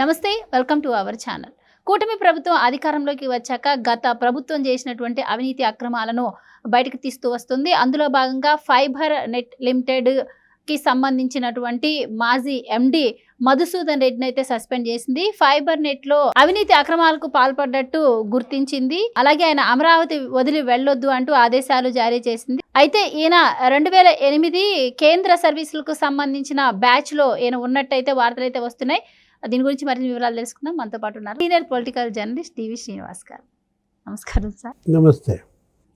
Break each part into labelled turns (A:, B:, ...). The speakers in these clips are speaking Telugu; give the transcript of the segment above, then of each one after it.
A: నమస్తే వెల్కమ్ టు అవర్ ఛానల్. కూటమి ప్రభుత్వం అధికారంలోకి వచ్చాక గత ప్రభుత్వం చేసినటువంటి అవినీతి అక్రమాలను బయటకు తీస్తూ వస్తుంది. అందులో భాగంగా ఫైబర్ నెట్ లిమిటెడ్కి సంబంధించినటువంటి మాజీ ఎండి మధుసూదన్ రెడ్డిని అయితే సస్పెండ్ చేసింది. ఫైబర్ నెట్లో అవినీతి అక్రమాలకు పాల్పడ్డట్టు గుర్తించింది. అలాగే ఆయన అమరావతి వదిలి వెళ్ళొద్దు అంటూ ఆదేశాలు జారీ చేసింది. అయితే ఈయన రెండు వేల ఎనిమిది కేంద్ర సర్వీసులకు సంబంధించిన బ్యాచ్లో ఈయన ఉన్నట్టయితే వార్తలు అయితే వస్తున్నాయి. దీని గురించి మరిన్ని వివరాలు తెలుసుకుందాం. మనతో పాటు ఉన్నారు senior political journalist TV Srinivas గారు. నమస్కారం సార్.
B: నమస్తే.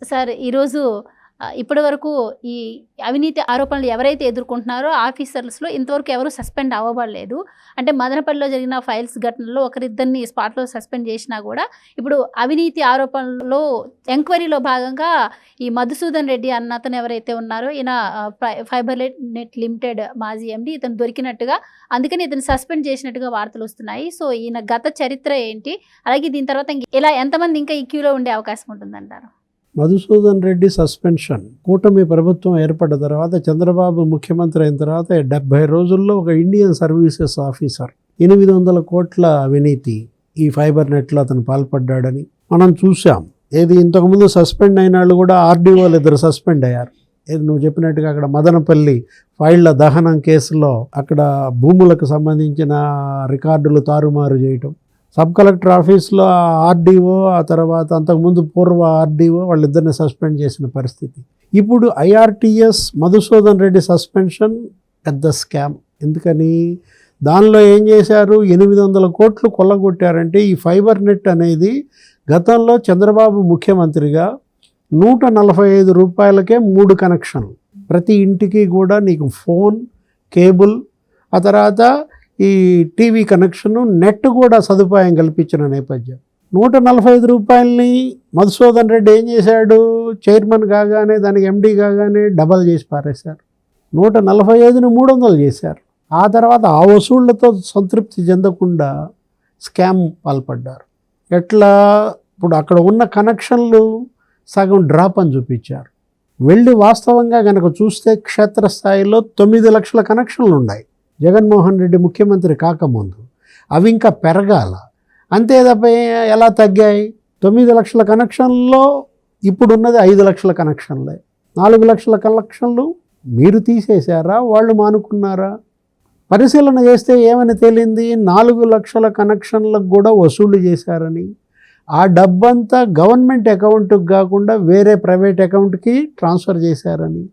A: సార్ ఈరోజు ఇప్పటి వరకు ఈ అవినీతి ఆరోపణలు ఎవరైతే ఎదుర్కొంటున్నారో ఆఫీసర్స్లో ఇంతవరకు ఎవరు సస్పెండ్ అవ్వబడలేదు. అంటే మదనపల్లిలో జరిగిన ఫైల్స్ ఘటనలో ఒకరిద్దరిని స్పాట్లో సస్పెండ్ చేసినా కూడా ఇప్పుడు అవినీతి ఆరోపణలో ఎంక్వైరీలో భాగంగా ఈ మధుసూదన్ రెడ్డి అన్న అతను ఎవరైతే ఉన్నారో ఈయన ఫై- ఫైబర్ నెట్ లిమిటెడ్ మాజీ ఎండి ఇతను దొరికినట్టుగా అందుకని ఇతను సస్పెండ్ చేసినట్టుగా వార్తలు వస్తున్నాయి. సో ఈయన గత చరిత్ర ఏంటి? అలాగే దీని తర్వాత ఇలా ఎంతమంది ఇంకా ఈ క్యూలో ఉండే అవకాశం ఉంటుందంటారు?
B: మధుసూదన్ రెడ్డి సస్పెన్షన్. కూటమి ప్రభుత్వం ఏర్పడ్డ తర్వాత చంద్రబాబు ముఖ్యమంత్రి అయిన తర్వాత డెబ్బై రోజుల్లో ఒక ఇండియన్ సర్వీసెస్ ఆఫీసర్. ఎనిమిది వందల కోట్ల అవినీతి. ఈ ఫైబర్ నెట్లో అతను పాల్పడ్డాడని మనం చూసాం ఏది ఇంతకుముందు సస్పెండ్ అయిన వాళ్ళు కూడా ఆర్డీఓలు ఇద్దరు సస్పెండ్ అయ్యారు. ఏది నువ్వు చెప్పినట్టుగా అక్కడ మదనపల్లి ఫైళ్ళ దహనం కేసులో అక్కడ భూములకు సంబంధించిన రికార్డులు తారుమారు చేయటం సబ్ కలెక్టర్ ఆఫీస్లో ఆర్డీఓ ఆ తర్వాత అంతకుముందు పూర్వ ఆర్డీఓ వాళ్ళిద్దరిని సస్పెండ్ చేసిన పరిస్థితి. ఇప్పుడు ఐఆర్టీఎస్ మధుసూదన్ రెడ్డి సస్పెన్షన్ పెద్ద స్కామ్. ఎందుకని? దానిలో ఏం చేశారు? ఎనిమిది వందల కోట్లు కొల్లగొట్టారంటే ఈ ఫైబర్ నెట్ అనేది గతంలో చంద్రబాబు ముఖ్యమంత్రిగా నూట నలభై ఐదు రూపాయలకే మూడు కనెక్షన్లు. ప్రతి ఇంటికి కూడా నీకు ఫోన్ కేబుల్ ఆ తర్వాత ఈ టీవీ కనెక్షన్ నెట్ కూడా సదుపాయం కల్పించిన నేపథ్యం. నూట నలభై ఐదు రూపాయలని మధుసూదన్ రెడ్డి ఏం చేశాడు? చైర్మన్ కాగానే దానికి ఎండీ కాగానే డబల్ చేసి పారేశారు. నూట నలభై ఐదుని మూడు వందలు చేశారు. ఆ తర్వాత ఆ వసూళ్ళతో సంతృప్తి చెందకుండా స్కామ్ పాల్పడ్డారు. ఎట్లా? ఇప్పుడు అక్కడ ఉన్న కనెక్షన్లు సగం డ్రాప్ అని చూపించారు. వెళ్ళి వాస్తవంగా కనుక చూస్తే క్షేత్రస్థాయిలో తొమ్మిది లక్షల కనెక్షన్లు ఉన్నాయి జగన్మోహన్ రెడ్డి ముఖ్యమంత్రి కాకముందు అవి ఇంకా పెరగాల. అంతే తప్ప ఎలా తగ్గాయి? తొమ్మిది లక్షల కనెక్షన్లో ఇప్పుడున్నది ఐదు లక్షల కనెక్షన్లే. నాలుగు లక్షల కనెక్షన్లు మీరు తీసేశారా? వాళ్ళు మానుకున్నారా? పరిశీలన చేస్తే ఏమని తేలింది? నాలుగు లక్షల కనెక్షన్లకు కూడా వసూలు చేశారని. ఆ డబ్బంతా గవర్నమెంట్ అకౌంట్కి కాకుండా వేరే ప్రైవేట్ అకౌంట్కి ట్రాన్స్ఫర్ చేశారని.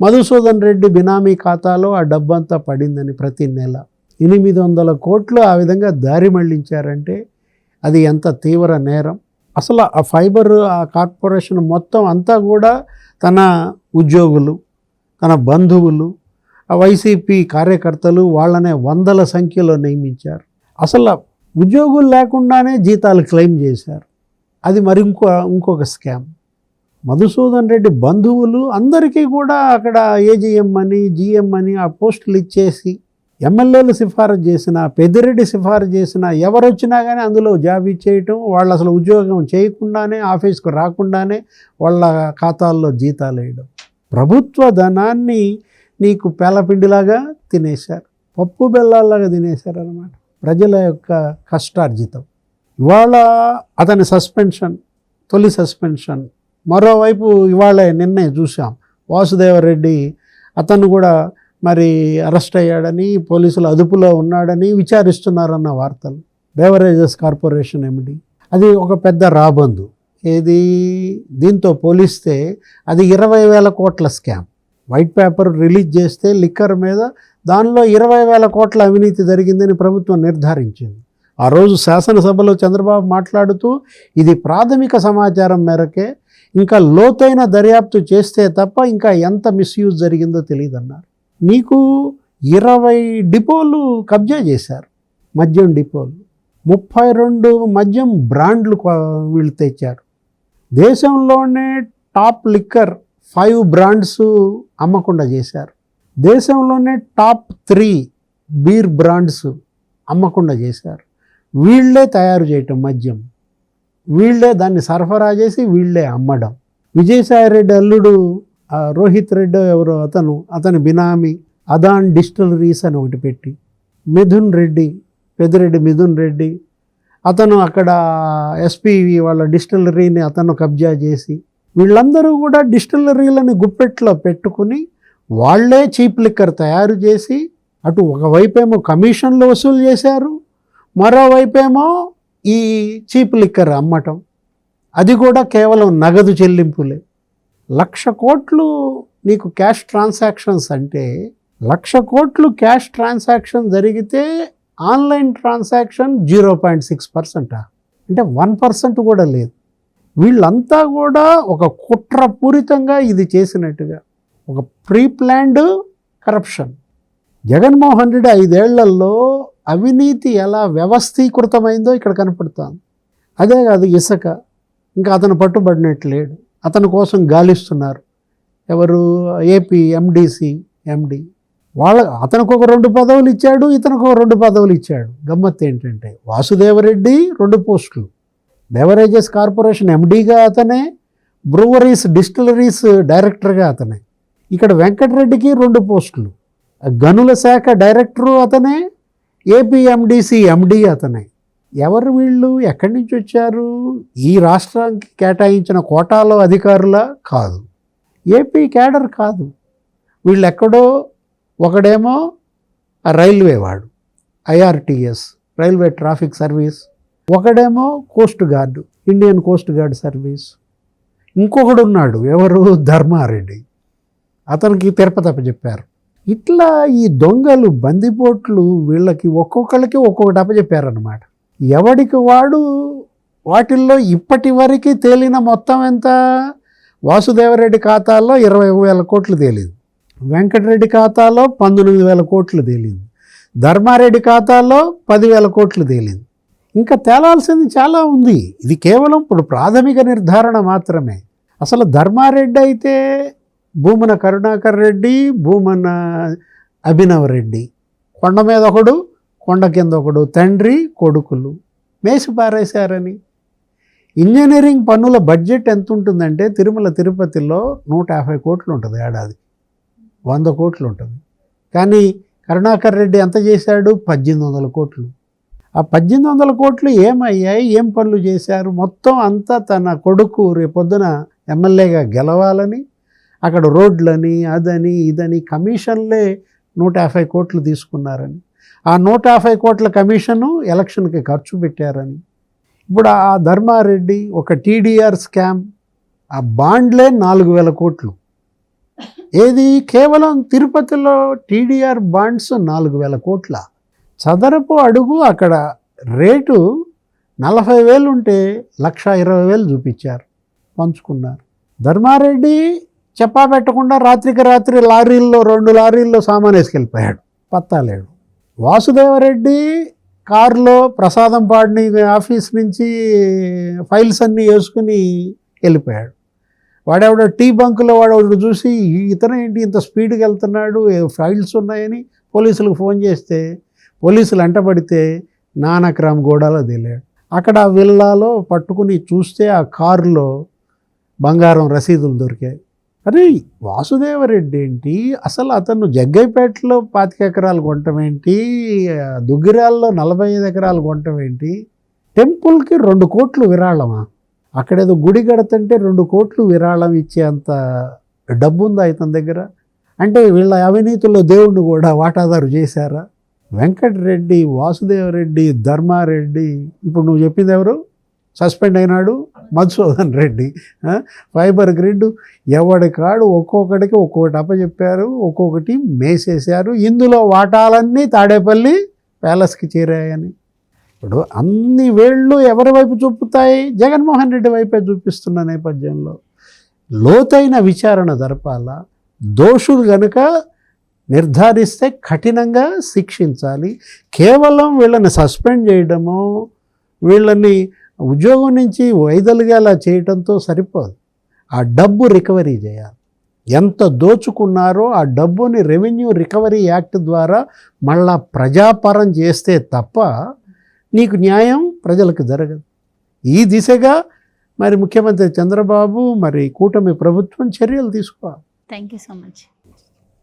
B: మధుసూదన్ రెడ్డి బినామీ ఖాతాలో ఆ డబ్బంతా పడిందని ప్రతి నెల. ఎనిమిది వందల కోట్లు ఆ విధంగా దారి మళ్ళించారంటే అది ఎంత తీవ్ర నేరం. అసలు ఆ ఫైబర్ ఆ కార్పొరేషన్ మొత్తం అంతా కూడా తన ఉద్యోగులు తన బంధువులు ఆ వైసీపీ కార్యకర్తలు వాళ్ళనే వందల సంఖ్యలో నియమించారు. అసలు ఉద్యోగులు లేకుండానే జీతాలు క్లెయిమ్ చేశారు. అది మరి ఇంకో ఇంకొక స్కామ్. మధుసూదన్ రెడ్డి బంధువులు అందరికీ కూడా అక్కడ ఏజీఎం అని జిఎం అని ఆ పోస్టులు ఇచ్చేసి ఎమ్మెల్యేలు సిఫారసు చేసిన పెద్దిరెడ్డి సిఫారసు చేసిన ఎవరు వచ్చినా కానీ అందులో జాబ్ ఇచ్చేయటం వాళ్ళు అసలు ఉద్యోగం చేయకుండానే ఆఫీస్కు రాకుండానే వాళ్ళ ఖాతాల్లో జీతాలు వేయడం. ప్రభుత్వ ధనాన్ని నీకు పేలపిండిలాగా తినేశారు. పప్పు బెల్లాల్లాగా తినేశారు అనమాట ప్రజల యొక్క కష్టార్జితం. ఇవాళ అతని సస్పెన్షన్ తొలి సస్పెన్షన్ మరోవైపు ఇవాళ నిన్నే చూసాం వాసుదేవరెడ్డి అతను కూడా మరి అరెస్ట్ అయ్యాడని పోలీసులు అదుపులో ఉన్నాడని విచారిస్తున్నారన్న వార్తలు. బేవరేజెస్ కార్పొరేషన్ ఏమిటి? అది ఒక పెద్ద రాబందు. ఏది? దీంతో పోలిస్తే అది ఇరవై వేల కోట్ల స్కామ్. వైట్ పేపర్ రిలీజ్ చేస్తే లిక్కర్ మీద దానిలో ఇరవై వేల కోట్ల అవినీతి జరిగిందని ప్రభుత్వం నిర్ధారించింది. ఆ రోజు శాసనసభలో చంద్రబాబు మాట్లాడుతూ ఇది ప్రాథమిక సమాచారం మేరకే ఇంకా లోతైన దర్యాప్తు చేస్తే తప్ప ఇంకా ఎంత మిస్యూజ్ జరిగిందో తెలియదన్నారు. నీకు ఇరవై డిపోలు కబ్జా చేశారు మద్యం డిపోలు. ముప్పై రెండు మద్యం బ్రాండ్లు వీళ్ళు తెచ్చారు. దేశంలోనే టాప్ లిక్కర్ ఫైవ్ బ్రాండ్స్ అమ్మకుండా చేశారు. దేశంలోనే టాప్ త్రీ బీర్ బ్రాండ్స్ అమ్మకుండా చేశారు. వీళ్ళే తయారు చేయటం మద్యం. వీళ్ళే దాన్ని సరఫరా చేసి వీళ్ళే అమ్మడం. విజయసాయి రెడ్డి అల్లుడు రోహిత్ రెడ్డి ఎవరో అతను అతని బినామీ అదాన్ డిస్టిలరీస్ అని ఒకటి పెట్టి మిథున్ రెడ్డి పెద్దిరెడ్డి మిథున్ రెడ్డి అతను అక్కడ ఎస్పీ వాళ్ళ డిస్టిలరీని అతను కబ్జా చేసి వీళ్ళందరూ కూడా డిస్టిలరీలని గుప్పెట్లో పెట్టుకుని వాళ్ళే చీప్ లిక్కర్ తయారు చేసి అటు ఒకవైపేమో కమిషన్లు వసూలు చేశారు మరోవైపేమో ఈ చీప్ లిక్కర్ అమ్మటం. అది కూడా కేవలం నగదు చెల్లింపులే. లక్ష కోట్లు నీకు క్యాష్ ట్రాన్సాక్షన్స్ అంటే లక్ష కోట్లు క్యాష్ ట్రాన్సాక్షన్ జరిగితే online transaction zero point six పర్సెంటా అంటే వన్ పర్సెంట్ కూడా లేదు. వీళ్ళంతా కూడా ఒక కుట్రపూరితంగా ఇది చేసినట్టుగా. ఒక pre planned corruption. Jaganmohan Reddy ఐదేళ్ళలో అవినీతి ఎలా వ్యవస్థీకృతమైందో ఇక్కడ కనపడుతుంది. అదే కాదు ఇసుక ఇంకా అతను పట్టుబడినట్టు లేడు. అతని కోసం గాలిస్తున్నారు. ఎవరు? ఏపీ ఎండిసి ఎండి వాళ్ళ అతనికి ఒక రెండు పదవులు ఇచ్చాడు ఇతనికి ఒక రెండు పదవులు ఇచ్చాడు. గమ్మత్ ఏంటంటే వాసుదేవరెడ్డి రెండు పోస్టులు. బెవరేజెస్ కార్పొరేషన్ ఎండీగా అతనే బ్రూవరీస్ డిస్టిలరీస్ డైరెక్టర్గా అతనే. ఇక్కడ వెంకటరెడ్డికి రెండు పోస్టులు. గనుల శాఖ డైరెక్టరు అతనే ఏపీఎండిసి ఎండి అతనే. ఎవరు వీళ్ళు? ఎక్కడి నుంచి వచ్చారు? ఈ రాష్ట్రానికి కేటాయించిన కోటాలో అధికారుల? కాదు. ఏపీ క్యాడర్ కాదు. వీళ్ళు ఎక్కడో ఒకడేమో రైల్వే వాడు ఐఆర్టీఎస్ రైల్వే ట్రాఫిక్ సర్వీస్. ఒకడేమో coast guard Indian coast guard service. ఇంకొకడు ఉన్నాడు ఎవరు? ధర్మారెడ్డి. అతనికి తిరుపతి చెప్పారు ఇట్లా ఈ దొంగలు బందిపోట్లు వీళ్ళకి ఒక్కొక్కరికి ఒక్కొక్కటి అప్పచెప్పారనమాట ఎవడికి వాడు వాటిల్లో ఇప్పటి వరకు తేలిన మొత్తం ఎంత? వాసుదేవరెడ్డి ఖాతాలో ఇరవై వేల కోట్లు తేలింది. వెంకటరెడ్డి ఖాతాలో పంతొమ్మిది వేల కోట్లు తేలింది. ధర్మారెడ్డి ఖాతాలో పదివేల కోట్లు తేలింది. ఇంకా తేలాల్సింది చాలా ఉంది. ఇది కేవలం ఇప్పుడు ప్రాథమిక నిర్ధారణ మాత్రమే. అసలు ధర్మారెడ్డి అయితే భూమన కరుణాకర్ రెడ్డి భూమన అభినవ్ రెడ్డి కొండ మీద ఒకడు కొండ కింద ఒకడు తండ్రి కొడుకులు. మేసి పారేశారని. ఇంజనీరింగ్ పన్నుల బడ్జెట్ ఎంత ఉంటుందంటే తిరుమల తిరుపతిలో నూట యాభై కోట్లు ఉంటుంది ఏడాది. వంద కోట్లు ఉంటుంది కానీ కరుణాకర్ రెడ్డి ఎంత చేశాడు? పద్దెనిమిది వందల కోట్లు. ఆ పద్దెనిమిది వందల కోట్లు ఏమయ్యాయి? ఏం పనులు చేశారు? మొత్తం అంతా తన కొడుకు రేపొద్దున ఎమ్మెల్యేగా గెలవాలని అక్కడ రోడ్లని అదని ఇదని కమిషన్లే నూట యాభై కోట్లు తీసుకున్నారని. ఆ నూట యాభై కోట్ల కమిషను ఎలక్షన్కి ఖర్చు పెట్టారని. ఇప్పుడు ఆ ధర్మారెడ్డి ఒక టీడీఆర్ స్కామ్ ఆ బాండ్లే నాలుగు వేల కోట్లు. ఏది కేవలం తిరుపతిలో టీడీఆర్ బాండ్స్ నాలుగు వేల కోట్ల. చదరపు అడుగు అక్కడ రేటు నలభై వేలు ఉంటే లక్ష ఇరవై వేలు చూపించారు పంచుకున్నారు. ధర్మారెడ్డి చెప్పా పెట్టకుండా రాత్రికి రాత్రి లారీల్లో రెండు లారీల్లో సామాన్ వేసుకెళ్ళిపోయాడు. పత్తాలేడు. వాసుదేవరెడ్డి కారులో ప్రసాదం పాడిని ఆఫీస్ నుంచి ఫైల్స్ అన్నీ వేసుకుని వెళ్ళిపోయాడు. వాడెవడో టీ బంకులో వాడు చూసి ఇతను ఏంటి ఇంత స్పీడ్కి వెళ్తున్నాడు? ఫైల్స్ ఉన్నాయని పోలీసులకు ఫోన్ చేస్తే పోలీసులు అంటపడితే నానక్రామ్ గోడలో తెలియాడు అక్కడ ఆ విల్లాలో పట్టుకుని చూస్తే ఆ కారులో బంగారం రసీదులు దొరికాయి. అరే వాసుదేవరెడ్డి ఏంటి? అసలు అతను జగ్గైపేటలో పాతిక ఎకరాలు కొనటం ఏంటి? దుగ్గిరాల్లో నలభై ఐదు ఎకరాలు కొనటం ఏంటి? టెంపుల్కి రెండు కోట్లు విరాళమా? అక్కడేదో గుడి కడతంటే రెండు కోట్లు విరాళం ఇచ్చేంత డబ్బు ఉందా ఇతని దగ్గర? అంటే వీళ్ళ అవినీతిలో దేవుణ్ణి కూడా వాటాదారు చేశారా? వెంకటరెడ్డి వాసుదేవరెడ్డి ధర్మారెడ్డి ఇప్పుడు నువ్వు చెప్పింది ఎవరు? సస్పెండ్ అయినాడు. మధుసూదన్ రెడ్డి ఫైబర్ గ్రిడ్ ఎవడి కాడు ఒక్కొక్కడికి ఒక్కొక్కటి అప్పచెప్పారు ఒక్కొక్కటి మేసేశారు. ఇందులో వాటాలన్నీ తాడేపల్లి ప్యాలెస్కి చేరాయని. ఇప్పుడు అన్ని వేళ్ళు ఎవరి వైపు చూపుతాయి? జగన్మోహన్ రెడ్డి వైపే చూపిస్తున్న నేపథ్యంలో. లోతైన విచారణ జరపాల? దోషులు గనుక నిర్ధారిస్తే కఠినంగా శిక్షించాలి. కేవలం వీళ్ళని సస్పెండ్ చేయడము వీళ్ళని ఉద్యోగం నుంచి వైదొలిగేలా చేయడంతో సరిపోదు. ఆ డబ్బు రికవరీ చేయాలి. ఎంత దోచుకున్నారో ఆ డబ్బుని రెవెన్యూ రికవరీ యాక్ట్ ద్వారా మళ్ళా ప్రజాపరం చేస్తే తప్ప నీకు న్యాయం ప్రజలకు జరగదు. ఈ దిశగా మరి ముఖ్యమంత్రి చంద్రబాబు మరి కూటమి ప్రభుత్వం చర్యలు తీసుకోవాలి.
A: Thank you so much